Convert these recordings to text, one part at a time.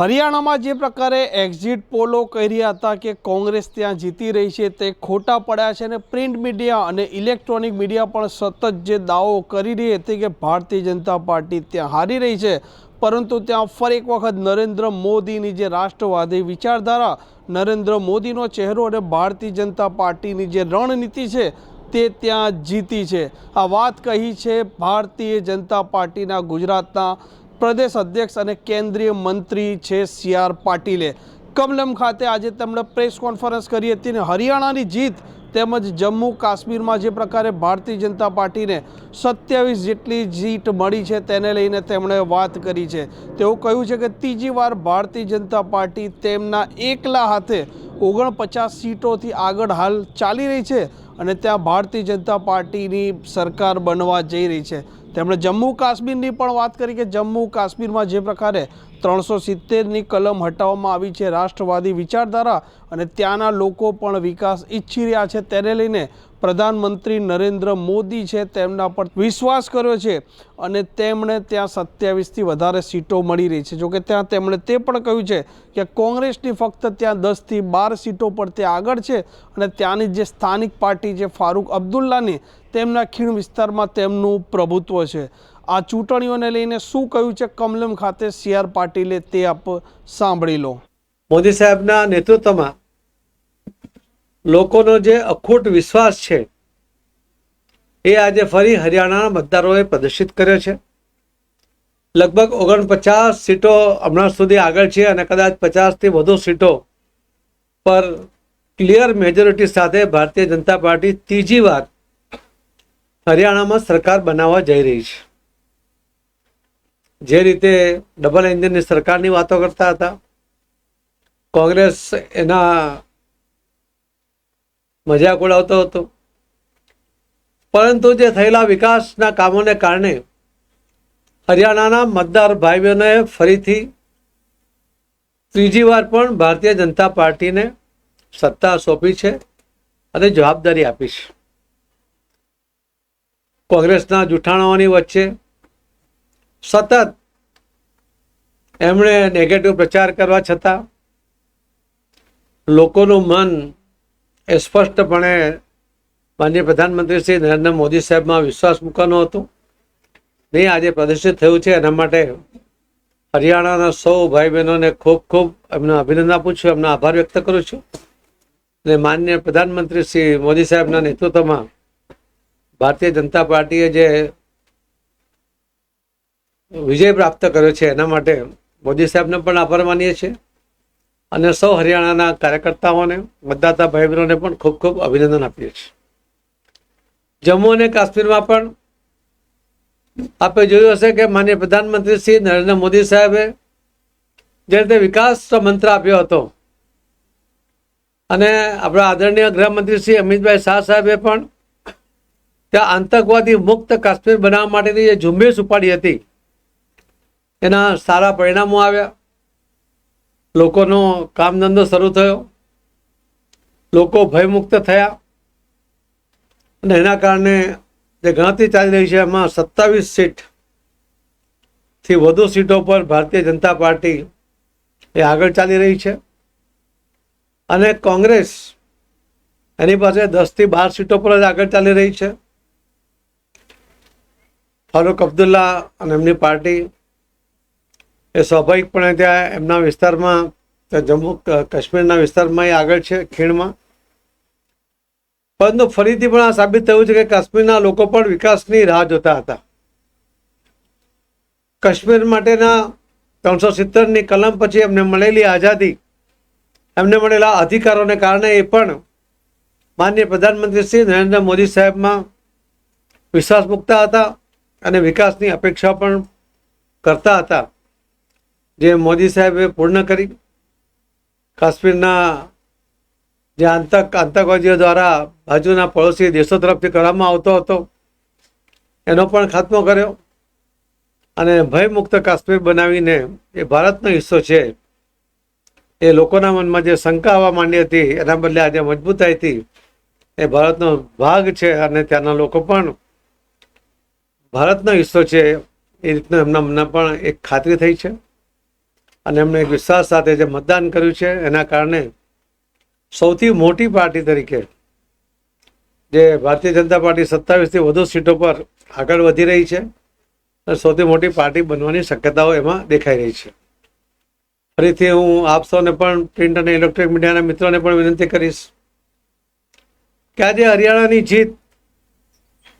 હરિયાણામાં જે પ્રકારે એક્ઝિટ પોલો કહી રહ્યા હતા કે કોંગ્રેસ ત્યાં જીતી રહી છે, તે ખોટા પડ્યા છે અને પ્રિન્ટ મીડિયા અને ઇલેક્ટ્રોનિક મીડિયા પણ સતત જે દાવો કરી રહી હતી કે ભારતીય જનતા પાર્ટી ત્યાં હારી રહી છે, પરંતુ ત્યાં ફરી એક વખત નરેન્દ્ર મોદીની જે રાષ્ટ્રવાદી વિચારધારા, નરેન્દ્ર મોદીનો ચહેરો અને ભારતીય જનતા પાર્ટીની જે રણનીતિ છે, તે ત્યાં જીતી છે. આ વાત કહી છે, ભારતીય જનતા પાર્ટીના ગુજરાતના પ્રદેશ અધ્યક્ષ અને કેન્દ્રીય મંત્રી છે સી આર પાટીલે. કમલમ ખાતે આજે તેમણે પ્રેસ કોન્ફરન્સ કરી હતી અને હરિયાણાની જીત તેમજ જમ્મુ કાશ્મીરમાં જે પ્રકારે ભારતીય જનતા પાર્ટીને સત્યાવીસ જેટલી જીત મળી છે તેને લઈને તેમણે વાત કરી છે. તેઓ કહ્યું છે કે ત્રીજી વાર ભારતીય જનતા પાર્ટી તેમના એકલા હાથે ઓગણપચાસ સીટોથી આગળ હાલ ચાલી રહી છે અને ત્યાં ભારતીય જનતા પાર્ટીની સરકાર બનવા જઈ રહી છે. તેમણે જમ્મુ કાશ્મીરની પણ વાત કરી કે જમ્મુ કાશ્મીરમાં જે પ્રકારે ત્રણસો સિત્તેરની કલમ હટાવવામાં આવી છે, રાષ્ટ્રવાદી વિચારધારા અને ત્યાંના લોકો પણ વિકાસ ઈચ્છી રહ્યા છે. તેને લઈને પ્રધાનમંત્રી નરેન્દ્ર મોદી છે તેમના પર વિશ્વાસ કર્યો છે અને તેમણે ત્યાં સત્યાવીસથી વધારે સીટો મળી રહી છે. જોકે ત્યાં તેમણે તે પણ કહ્યું છે કે કોંગ્રેસની ફક્ત ત્યાં દસથી બાર સીટો પર તે આગળ છે અને ત્યાંની જે સ્થાનિક પાર્ટી છે ફારૂક અબ્દુલ્લાની તેમના ખીણ વિસ્તારમાં તેમનું પ્રભુત્વ છે. આ ચૂંટણીઓને લઈને શું કહ્યું છે કમલમ ખાતે સી આર પાટીલે તે આપ સાંભળી લો. મોદી સાહેબના નેતૃત્વમાં લોકોનો જે અખૂટ વિશ્વાસ છે, એ આજે ફરી હરિયાણાના મતદારોએ પ્રદર્શિત કર્યો છે. લગભગ ઓગણપચાસ સીટો હમણાં સુધી આગળ છે અને કદાચ પચાસથી વધુ સીટો પર ક્લિયર મેજોરિટી સાથે ભારતીય જનતા પાર્ટી ત્રીજી વાર હરિયાણામાં સરકાર બનાવવા જઈ રહી છે. જે રીતે ડબલ એન્જિનની સરકારની વાતો કરતા હતા. કોંગ્રેસ એના મજાક ઉડાવતો હતો. પરંતુ જે થયેલા વિકાસના કામોને કારણે હરિયાણાના મતદાર ભાઈ બહેનોએ ફરીથી ત્રીજી વાર પણ ભારતીય જનતા પાર્ટીને સત્તા સોંપી છે અને જવાબદારી આપી છે. કોંગ્રેસના જૂઠાણાઓની વચ્ચે સતત એમણે નેગેટિવ પ્રચાર કરવા છતાં લોકોનું મન એ સ્પષ્ટપણે માનનીય પ્રધાનમંત્રી શ્રી નરેન્દ્ર મોદી સાહેબમાં વિશ્વાસ મૂકવાનો હતો. નહીં, આજે પ્રદર્શિત થયું છે. એના માટે હરિયાણાના સૌ ભાઈ બહેનોને ખૂબ ખૂબ એમને અભિનંદન આપું છું. એમનો આભાર વ્યક્ત કરું છું. અને માનનીય પ્રધાનમંત્રી શ્રી મોદી સાહેબના નેતૃત્વમાં ભારતીય જનતા પાર્ટીએ જે વિજય પ્રાપ્ત કર્યો છે, એના માટે મોદી સાહેબને પણ આભાર માનીએ છીએ. અને સૌ હરિયાણાના કાર્યકર્તાઓને, મતદાતા ભાઈ બહેનોને પણ ખૂબ ખૂબ અભિનંદન આપીએ છીએ. જમ્મુ અને કાશ્મીરમાં પણ આપે જોયું હશે કે માન્ય પ્રધાનમંત્રી શ્રી નરેન્દ્ર મોદી સાહેબે જે રીતે વિકાસ મંત્ર આપ્યો હતો અને આપણા આદરણીય ગૃહમંત્રી શ્રી અમિતભાઈ શાહ સાહેબે પણ ત્યાં આતંકવાદી મુક્ત કાશ્મીર બનાવવા માટેની જે ઝુંબેશ ઉપાડી હતી, એના સારા પરિણામો આવ્યા. લોકોનો કામ ધંધો શરૂ થયો. લોકો ભયમુક્ત થયા. અને એના કારણે જે ગણતરી ચાલી રહી છે, એમાં સત્તાવીસ સીટથી વધુ સીટો પર ભારતીય જનતા પાર્ટી એ આગળ ચાલી રહી છે. અને કોંગ્રેસ એની પાસે દસથી બાર સીટો પર જ આગળ ચાલી રહી છે. ફારૂક અબ્દુલ્લા અને એમની પાર્ટી એ સ્વાભાવિકપણે ત્યાં એમના વિસ્તારમાં જમ્મુ કાશ્મીરના વિસ્તારમાં એ આગળ છે ખીણમાં. પરંતુ ફરીથી પણ આ સાબિત થયું છે કે કાશ્મીરના લોકો પણ વિકાસની રાહ જોતા હતા. કાશ્મીર માટેના ત્રણસો સિત્તેરની કલમ પછી એમને મળેલી આઝાદી, એમને મળેલા અધિકારોને કારણે એ પણ માન્ય પ્રધાનમંત્રી શ્રી નરેન્દ્ર મોદી સાહેબમાં વિશ્વાસ મૂકતા હતા અને વિકાસની અપેક્ષા પણ કરતા હતા. જે મોદી સાહેબે પૂર્ણ કરી, કાશ્મીરના જે આતંક, આતંકવાદીઓ દ્વારા બાજુના પડોશી દેશો તરફથી કરવામાં આવતો હતો, એનો પણ ખાત્મો કર્યો અને ભયમુક્ત કાશ્મીર બનાવીને એ ભારતનો હિસ્સો છે. એ લોકોના મનમાં જે શંકા આવવા માંડી હતી, એના બદલે આજે મજબૂતાઈથી એ ભારતનો ભાગ છે અને ત્યાંના લોકો પણ ભારતનો હિસ્સો છે, એ રીતનું એમના મનમાં પણ એક ખાતરી થઈ છે. અને એમણે એક વિશ્વાસ સાથે જે મતદાન કર્યું છે, એના કારણે સૌથી મોટી પાર્ટી તરીકે જે ભારતીય જનતા પાર્ટી સત્તાવીસથી વધુ સીટો પર આગળ વધી રહી છે, અને સૌથી મોટી પાર્ટી બનવાની શક્યતાઓ એમાં દેખાઈ રહી છે. ફરીથી હું આપ સૌને પણ પ્રિન્ટ અને ઇલેક્ટ્રોનિક મીડિયાના મિત્રોને પણ વિનંતી કરીશ કે આજે હરિયાણાની જીત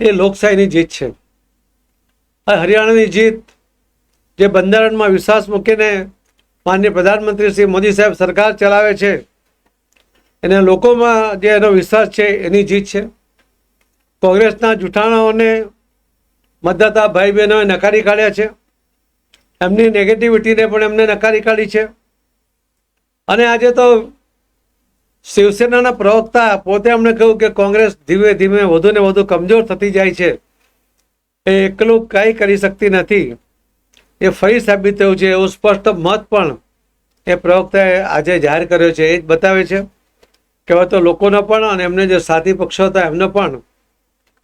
એ લોકશાહીની જીત છે. આ હરિયાણાની જીત જે બંધારણમાં વિશ્વાસ મૂકીને માનનીય પ્રધાનમંત્રી શ્રી મોદી સાહેબ સરકાર ચલાવે છે. એને લોકોમાં જે એનો વિશ્વાસ છે, એની જીત છે. કોંગ્રેસના જૂઠાણાઓને મતદાતા ભાઈ બહેનોએ નકારી કાઢ્યા છે. એમની નેગેટિવિટીને પણ એમને નકારી કાઢી છે. અને આજે તો શિવસેનાના પ્રવક્તા પોતે એમણે કહ્યું કે કોંગ્રેસ ધીમે ધીમે વધુ ને વધુ કમજોર થતી જાય છે. એ એકલું કંઈ કરી શકતી નથી. એ ફરી સાબિત થયું છે એવું સ્પષ્ટ મત પણ એ પ્રવક્તાએ આજે જાહેર કર્યો છે, એ જ બતાવે છે. કે હવે તો લોકોનો પણ અને એમને જે સાથી પક્ષો હતા, એમનો પણ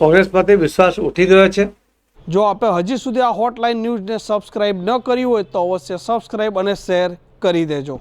કોંગ્રેસમાંથી વિશ્વાસ ઉઠી ગયો છે. જો આપે હજી સુધી આ હોટલાઇન ન્યૂઝને સબસ્ક્રાઇબ ન કરી હોય તો અવશ્ય સબસ્ક્રાઇબ અને શેર કરી દેજો.